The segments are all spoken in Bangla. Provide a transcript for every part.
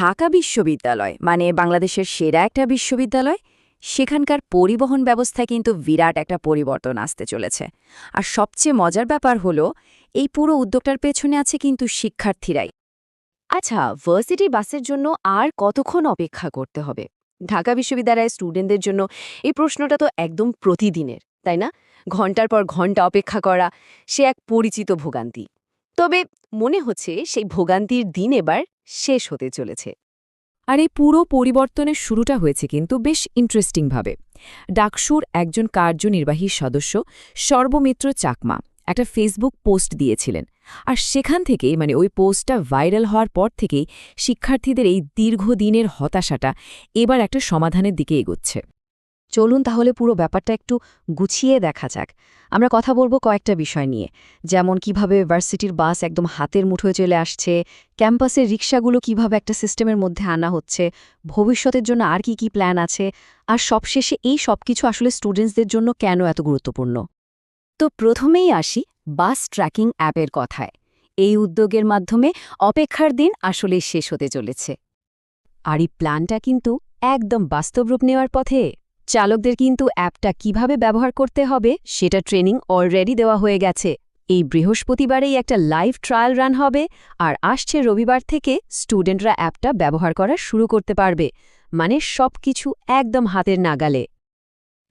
ঢাকা বিশ্ববিদ্যালয় মানে বাংলাদেশের সেরা একটা বিশ্ববিদ্যালয়, সেখানকার পরিবহন ব্যবস্থায় কিন্তু বিরাট একটা পরিবর্তন আসতে চলেছে। আর সবচেয়ে মজার ব্যাপার হলো, এই পুরো উদ্যোগটার পেছনে আছে কিন্তু শিক্ষার্থীরাই। আচ্ছা ভার্সিটি বাসের জন্য আর কতক্ষণ অপেক্ষা করতে হবে? ঢাকা বিশ্ববিদ্যালয়ের স্টুডেন্টদের জন্য এই প্রশ্নটা তো একদম প্রতিদিনের, তাই না? ঘণ্টার পর ঘণ্টা অপেক্ষা করা, সে এক পরিচিত ভোগান্তি। তবে মনে হচ্ছে সেই ভোগান্তির দিন এবার শেষ হতে চলেছে। আর এই পুরো পরিবর্তনের শুরুটা হয়েছে কিন্তু বেশ ইন্টারেস্টিংভাবে ডাকসুর একজন কার্যনির্বাহী সদস্য সর্বমিত্র চাকমা একটা ফেসবুক পোস্ট দিয়েছিলেন। আর সেখান থেকে মানে ওই পোস্টটা ভাইরাল হওয়ার পর থেকেই শিক্ষার্থীদের এই দীর্ঘদিনের হতাশাটা এবার একটা সমাধানের দিকে এগোচ্ছে। চলুন তাহলে পুরো ব্যাপারটা একটু গুছিয়ে দেখা যাক। আমরা কথা বলব কয়েকটা বিষয় নিয়ে। যেমন কীভাবে ভার্সিটির বাস একদম হাতের মুঠোয় চলে আসছে, ক্যাম্পাসের রিক্সাগুলো কীভাবে একটা সিস্টেমের মধ্যে আনা হচ্ছে, ভবিষ্যতের জন্য আর কি কি প্ল্যান আছে, আর সবশেষে এই সবকিছু আসলে স্টুডেন্টসদের জন্য কেন এত গুরুত্বপূর্ণ? তো প্রথমেই আসি বাস ট্র্যাকিং অ্যাপের কথায়। এই উদ্যোগের মাধ্যমে অপেক্ষার দিন আসলে শেষ হতে চলেছে। আর এই প্ল্যানটা কিন্তু একদম বাস্তব রূপ নেওয়ার পথে। চালকদের কিন্তু অ্যাপটা কীভাবে ব্যবহার করতে হবে সেটা ট্রেনিং অলরেডি দেওয়া হয়ে গেছে। এই বৃহস্পতিবারেই একটা লাইভ ট্রায়াল রান হবে আর আসছে রবিবার থেকে স্টুডেন্টরা অ্যাপটা ব্যবহার করা শুরু করতে পারবে মানে সবকিছু একদম হাতের নাগালে।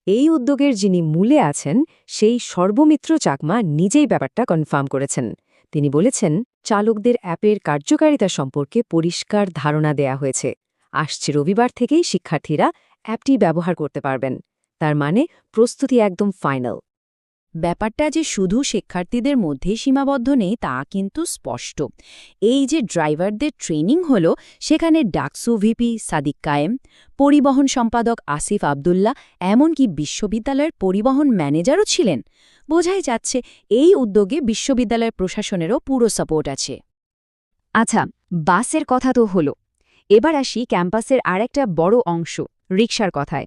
এই উদ্যোগের যিনি মূলে আছেন, সেই সর্বমিত্র চাকমা নিজেই ব্যাপারটা কনফার্ম করেছেন। তিনি বলেছেন, চালকদের অ্যাপের কার্যকারিতা সম্পর্কে পরিষ্কার ধারণা দেয়া হয়েছে। আসছে রবিবার থেকেই শিক্ষার্থীরা অ্যাপটি ব্যবহার করতে পারবেন। তার মানে প্রস্তুতি একদম ফাইনাল। ব্যাপারটা যে শুধু শিক্ষার্থীদের মধ্যে সীমাবদ্ধ নেই, তা কিন্তু স্পষ্ট। এই যে ড্রাইভারদের ট্রেনিং হল, সেখানে ডাকসু ভিপি সাদিক কায়েম, পরিবহন সম্পাদক আসিফ আবদুল্লাহ, এমনকি বিশ্ববিদ্যালয়ের পরিবহন ম্যানেজারও ছিলেন। বোঝাই যাচ্ছে এই উদ্যোগে বিশ্ববিদ্যালয়ের প্রশাসনেরও পুরো সাপোর্ট আছে। আচ্ছা বাসের কথা তো হলো। এবার আসি ক্যাম্পাসের আরেকটা বড় অংশ, রিকশার কথায়।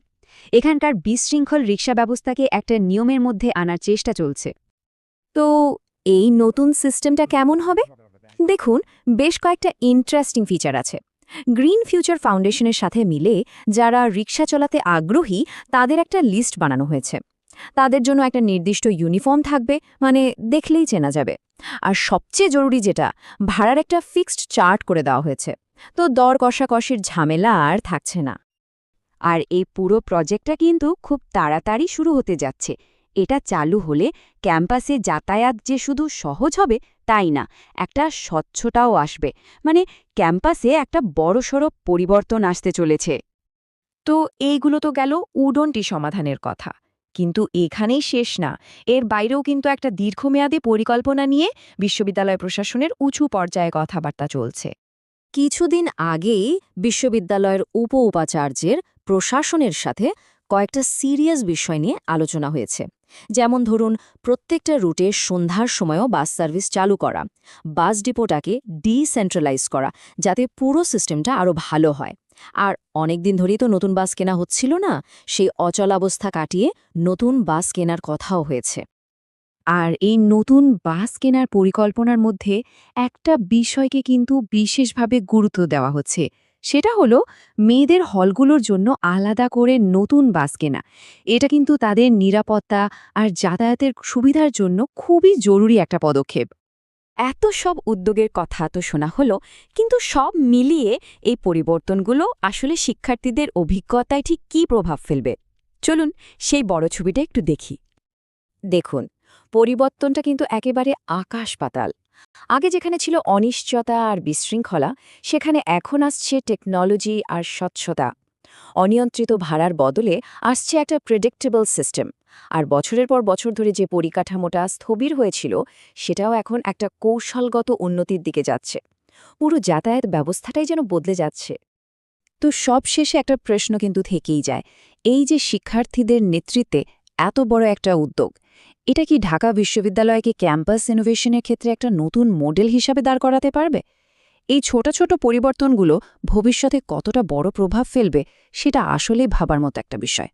এখানকার বিশৃঙ্খল রিকশা ব্যবস্থাকে একটা নিয়মের মধ্যে আনার চেষ্টা চলছে। তো এই নতুন সিস্টেমটা কেমন হবে? দেখুন, বেশ কয়েকটা ইন্টারেস্টিং ফিচার আছে। গ্রিন ফিউচার ফাউন্ডেশনের সাথে মিলে যারা রিকশা চালাতে আগ্রহী, তাদের একটা লিস্ট বানানো হয়েছে। তাদের জন্য একটা নির্দিষ্ট ইউনিফর্ম থাকবে মানে দেখলেই চেনা যাবে। আর সবচেয়ে জরুরি যেটা, ভাড়ার একটা ফিক্সড চার্ট করে দেওয়া হয়েছে। তো দর কষাকষির ঝামেলা আর থাকছে না। আর এই পুরো প্রজেক্টটা কিন্তু খুব তাড়াতাড়ি শুরু হতে যাচ্ছে। এটা চালু হলে ক্যাম্পাসে যাতায়াত যে শুধু সহজ হবে তাই না, একটা স্বচ্ছতাও আসবে। মানে ক্যাম্পাসে একটা বড়সড় পরিবর্তন আসতে চলেছে। তো এইগুলো তো গেল উডনটি সমাধানের কথা। কিন্তু এখানেই শেষ না। এর বাইরেও কিন্তু একটা দীর্ঘমেয়াদী পরিকল্পনা নিয়ে বিশ্ববিদ্যালয় প্রশাসনের উঁচু পর্যায়ে কথাবার্তা চলছে। কিছুদিন আগেই বিশ্ববিদ্যালয়ের উপ উপাচার্যের প্রশাসনের সাথে কয়েকটা সিরিয়াস বিষয় নিয়ে আলোচনা হয়েছে। যেমন ধরুন, প্রত্যেকটা রুটে সন্ধ্যার সময়ও বাস সার্ভিস চালু করা, বাস ডিপোটাকে ডিসেন্ট্রালাইজ করা, যাতে পুরো সিস্টেমটা আরও ভালো হয়। আর অনেকদিন ধরেই তো নতুন বাস কেনা হচ্ছিল না, সেই অচলাবস্থা কাটিয়ে নতুন বাস কেনার কথাও হয়েছে। আর এই নতুন বাস কেনার পরিকল্পনার মধ্যে একটা বিষয়কে কিন্তু বিশেষভাবে গুরুত্ব দেওয়া হচ্ছে। সেটা হলো, মেয়েদের হলগুলোর জন্য আলাদা করে নতুন বাস কেনা। এটা কিন্তু তাদের নিরাপত্তা আর যাতায়াতের সুবিধার জন্য খুবই জরুরি একটা পদক্ষেপ। এত সব উদ্যোগের কথা তো শোনা হলো, কিন্তু সব মিলিয়ে এই পরিবর্তনগুলো আসলে শিক্ষার্থীদের অভিজ্ঞতায় ঠিক কী প্রভাব ফেলবে? চলুন সেই বড় ছবিটা একটু দেখি। দেখুন পরিবর্তনটা কিন্তু একেবারে আকাশ পাতাল। আগে যেখানে ছিল অনিশ্চয়তা আর বিশৃঙ্খলা, সেখানে এখন আসছে টেকনোলজি আর স্বচ্ছতা। অনিয়ন্ত্রিত ভাড়ার বদলে আসছে একটা প্রেডিক্টেবল সিস্টেম আর বছরের পর বছর ধরে যে পরিকাঠামোটা স্থবির হয়েছিল, সেটাও এখন একটা কৌশলগত উন্নতির দিকে যাচ্ছে। পুরো যাতায়াত ব্যবস্থাটাই যেন বদলে যাচ্ছে। তো সব শেষে একটা প্রশ্ন কিন্তু থেকেই যায়। এই যে শিক্ষার্থীদের নেতৃত্বে এত বড় একটা উদ্যোগ এটা কি ঢাকা বিশ্ববিদ্যালয়কে ক্যাম্পাস ইনোভেশনের ক্ষেত্রে একটা নতুন মডেল হিসাবে দাঁড় করাতে পারবে? এই ছোট ছোট পরিবর্তনগুলো ভবিষ্যতে কতটা বড় প্রভাব ফেলবে, সেটা আসলেই ভাবার মতো একটা বিষয়।